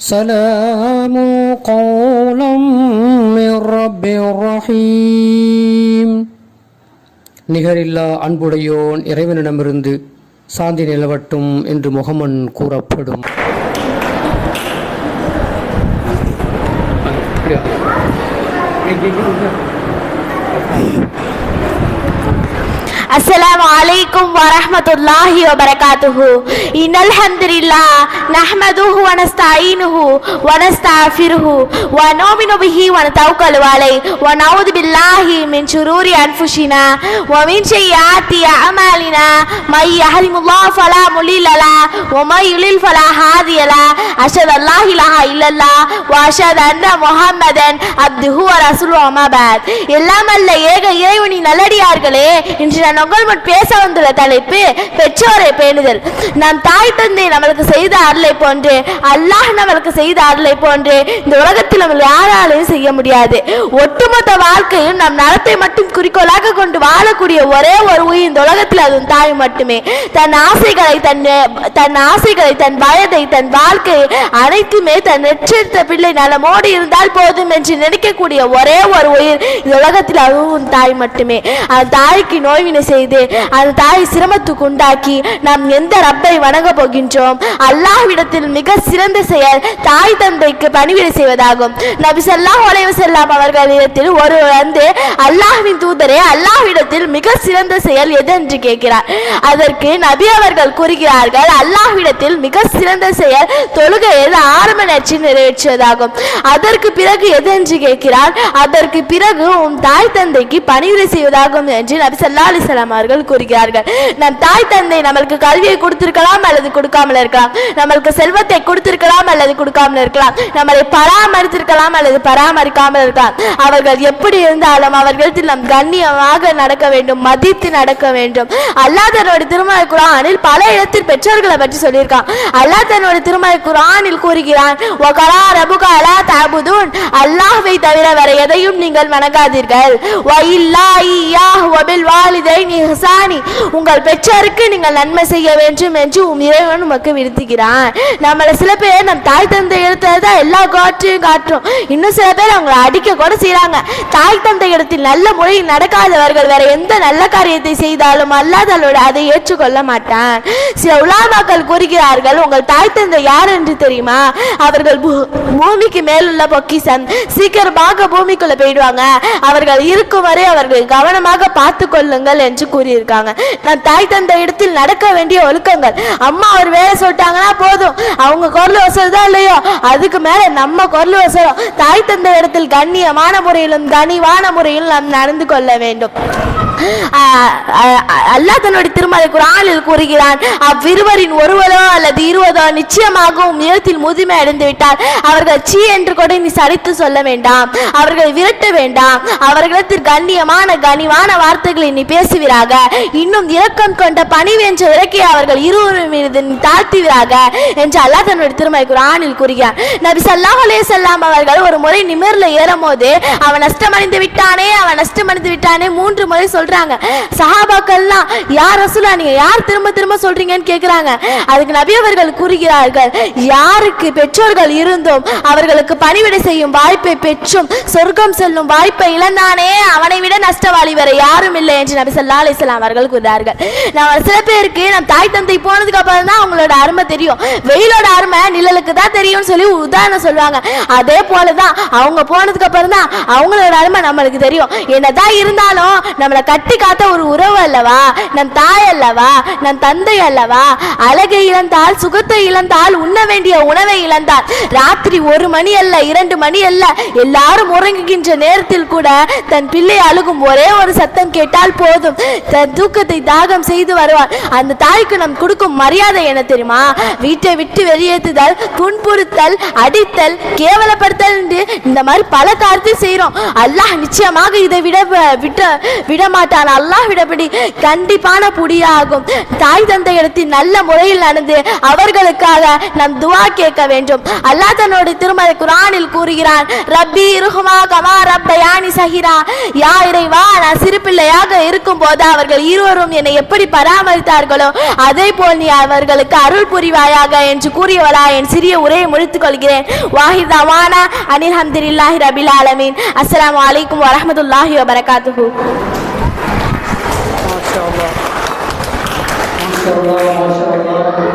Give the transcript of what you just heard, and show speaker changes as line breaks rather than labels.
سلام قولا من رب رحيم நிகரில்லா அன்புடையோன் இறைவனிடமிருந்து சாந்தி நிலவட்டும் என்று முகமன் கூறப்படும்
السلام عليكم ورحمة الله وبركاته إن الحمد لله نحمده ونستعينه ونستغفره ونؤمن به ونتوكل عليه ونعوذ بالله من شرور أنفسنا ومن سيئات أعمالنا من يهدم الله فلا مضل له ومن يضلل فلا هادي له أشهد أن لا إله إلا الله وأشهد أن محمدا عبده ورسوله أما بعد எல்லாம் அல்ல ஏக இறைவனின் நல்லடியார்களே இன்று நான் உங்கள் முன் பேச வந்துள்ள தலைப்பு பெற்றோரை பேணுதல். நம் தாய் தந்தை நம்மளுக்கு செய்த அருளை போன்று அல்லாஹ் நம்மளுக்கு செய்த அருளை போன்று இந்த உலகத்தில் நம்ம யாராலையும் செய்ய முடியாது. ஒட்டுமொத்த வாழ்க்கையும் நம் நலத்தை மட்டும் குறிக்கோளாக கொண்டு வாழக்கூடிய ஒரே ஒரு உயிர் இந்த உலகத்தில் அதுவும் தாய் மட்டுமே. தன் ஆசைகளை தன் தன் ஆசைகளை தன் வயதை தன் வாழ்க்கையை அனைத்துமே தன் நெற்றெடுத்த பிள்ளை நலமோடு இருந்தால் போதும் என்று நினைக்கக்கூடிய ஒரே ஒரு உயிர் இந்த உலகத்தில் அதுவும் தாய் மட்டுமே. அந்த தாய்க்கு நோய்வினை செய்து. அந்த தாய் சிரமத்துக்கு உண்டாக்கி நாம் எந்த ரப்பை வணங்க போகின்றோம்? அல்லாஹ்விடத்தில் மிக சிறந்த செயல் தாய் தந்தைக்கு பணிவிடை செய்வதாகும். நபி ஸல்லல்லாஹு அலைஹி வஸல்லம் அவர்களிடத்தில் ஒரு வந்து அல்லாஹ்வின் தூதரே அல்லாஹ்விடத்தில் மிக சிறந்த செயல் எது என்று கேட்கிறார். அதற்கு நபி அவர்கள் கூறுகிறார்கள் அல்லாஹ்விடத்தில் மிக சிறந்த செயல் தொழுகையில் ஆரம்ப நேரத்தில் நிறைவேற்றுவதாகும். அதற்கு பிறகு எது என்று கேட்கிறார். அதற்கு பிறகு உன் தாய் தந்தைக்கு பணிவிடை செய்வதாகும் என்று நபி சல்லா அலைஹி வஸல்லம் அவர்கள் கூறுகிறார்கள். நம் தாய் தந்தை நம்மளுக்கு கல்வியை கொடுத்திருக்கலாம் அல்லது கொடுக்காமல் இருக்கலாம். நம்மளுக்கு செல்வத்தை கொடுத்திருக்கலாம் அல்லது கொடுக்காமல் இருக்கலாம். நம்மளை பராமரித்திருக்கலாம் அல்லது பராமரிக்காமல் இருக்கலாம். அவர்கள் எப்படி இருந்தாலும் அவர்களிடத்தில் நம் கண்ணியமாக நடக்க வேண்டும் மதித்து நடக்க வேண்டும். அல்லாஹ் தன்னோட திருமலை குரானில் பல இடத்தில் பெற்றோர்களை பற்றி சொல்லியிருக்கான். அல்லாஹ் தன்னோட திருமலை குரானில் கூறுகிறான் தஅபுதூன்." அல்லாஹ்வை தவிர வேற எதையும் நீங்கள் வணங்காதீர்கள். "வஇல்லா இய்யாஹு வபில் வாலிதைனி இஹ்சானி." உங்கள் பெற்றோருக்கு நீங்கள் நன்மை செய்ய வேண்டும் என்று உம் இறைவன் உமக்கு விருத்துகிறான் நம்மள சில பேர் நம் தாய் தந்தை இடத்துல எல்லா காற்றையும் காட்டுறோம். இன்னும் சில பேர் அவங்களை அடிக்க கூட செய்றாங்க. தாய் தந்தை இடத்தில் நல்ல முறையில் நடக்காதவர்கள் வேற எந்த நல்ல காரியத்தை செய்தாலும் அல்லாதவளோட அதை ஏற்றுக்கொள்ள மாட்டான். சில உலாமாக்கள் கூறுகிறார்கள் உங்கள் தாய் தந்தை யார் என்று தெரியுமா? அவர்கள் பூமிக்கு மேலுள்ள பொக்கிசம் சீக்கிரமாக பூமிக்குள்ள போயிடுவாங்க. அவர்கள் இருக்கும் வரை அவர்கள் கவனமாக பார்த்து கொள்ளுங்கள் என்று கூறியிருக்காங்க. நான் தாய் தந்த இடத்தில் நடக்க வேண்டிய ஒழுக்கங்கள். அம்மா ஒரு வேலை சொல்லிட்டாங்கன்னா போதும். அவங்க குரல் வசதிதான் இல்லையோ? அதுக்கு மேல நம்ம குரல் வசரம் தாய் தந்த இடத்தில் கண்ணியமான முறையிலும் கனிவான முறையிலும் நாம் நடந்து கொள்ள வேண்டும். அல்லாஹ் தன்னுடைய திருமலை குரானில் கூறுகிறான் அவ்விருவரின் ஒருவரோ அல்லது இருவதோ நிச்சயமாக உம் முதுமை அடைந்து விட்டார் அவர்கள் சீ என்று கூட நீ சரித்து சொல்ல வேண்டாம். அவர்களை விரட்ட வேண்டாம். அவர்களிடத்தில் கண்ணியமான கனிவான வார்த்தைகளை நீ பேசுவீராக. இன்னும் இரக்கம் கொண்ட பணி என்ற இறக்கை அவர்கள் இருவரும் மீது நீ தாழ்த்துவீராக. என்று அல்லாஹ் தன்னுடைய திருமலை குரானில் கூறுகிறான். நபி சல்லாஹ் அலைஹி அவர்கள் ஒரு முறை நிமிர்ல ஏறும்போது அவன் நஷ்டமடைந்து விட்டானே அவன் நஷ்டமடைந்து விட்டானே மூன்று முறை சொல்றாங்க. சஹாபாக்கள்லாம் யார் ரசூலா நீங்க யார் திரும்ப திரும்ப சொல்றீங்கன்னு கேக்குறாங்க. அதுக்கு நபி அவர்கள் கூறுகிறார்கள் யாருக்கு பெற்றோர்கள் இருந்தும் அவர்களுக்கு பணிவிடை செய்யும் வாய்ப்பை பெற்றும் சொர்க்கம் செல்லும் வாய்ப்பை இழந்தானே அவனை விட நஷ்டவாளி வேற யாரும் இல்லை என்று நபி சொல்லா அலிஸ்லாம் அவர்கள் கூறுகிறார்கள். நான் சில பேருக்கு நம் தாய் தந்தை போனதுக்கு அப்புறம் தான் அவங்களோட அருமை தெரியும். வெயிலோட அருமை நிழலுக்கு தான் தெரியும்னு சொல்லி உதாரணம் சொல்லுவாங்க. அதே போலதான் அவங்க போனதுக்கு அப்புறம் தான் அவங்களோட அருமை நம்மளுக்கு தெரியும். என்னதான் இருந்தாலும் நம்மளை கட்டி காத்த ஒரு உறவு அல்லவா? நம் தாய் அல்லவா? நம் தந்தை அல்லவா? அழகை இழந்தால் சுகத்தை இழந்தால் உண்ண வேண்டிய உணவை இழந்தால் ராத்திரி ஒரு மணி அல்ல இரண்டு மணி அல்ல எல்லாரும் உறங்குகின்ற நேரத்தில் கூட தன் பிள்ளை அழுகும் ஒரே ஒரு சத்தம் கேட்டால் போதும். தன் தூக்கத்தை தாகம் செய்து வருவார் அந்த தாய்க்கு நாம் கொடுக்கும் மரியாதை என்ன தெரியுமா? வீட்டை விட்டு வெளியேற்றுதல் துன்புறுத்தல் அடித்தல் கேவலப்படுத்தல் என்று இந்த மாதிரி பல காரியத்தை செய்கிறோம் அல்லாஹ் நிச்சயமாக இதை விட விட விட மாட்டான் அல்லாஹ்விடபடி கண்டிப்பான புடியாகும் தாய் தந்தை இடத்தில் நல்ல முறையில் நடந்து அவர்களுக்காக நம் துவா கேட்க வேண்டும். அல்லாஹ் தன்னோட திருமதி குரானில் கூறுகிறான் ரப்பி இருகுமா கமா ரப்பயானி சஹிரா. யா இறைவா நான் சிறுபிள்ளையாக இருக்கும் போது அவர்கள் இருவரும் என்னை எப்படி பராமரித்தார்களோ அதே போல் நீ அவர்களுக்கு அருள் புரிவாயாக என்று கூறியவளா என் சிறிய உரையை முடித்துக் கொள்கிறேன். வாஹித் அவானா அனில் ஹம்துலில்லாஹி ரபில் ஆலமீன். அஸ்ஸலாமு அலைக்கும் வரஹ்மத்துல்லாஹி வபரகாத்துஹு.
மாஷா அல்லாஹ்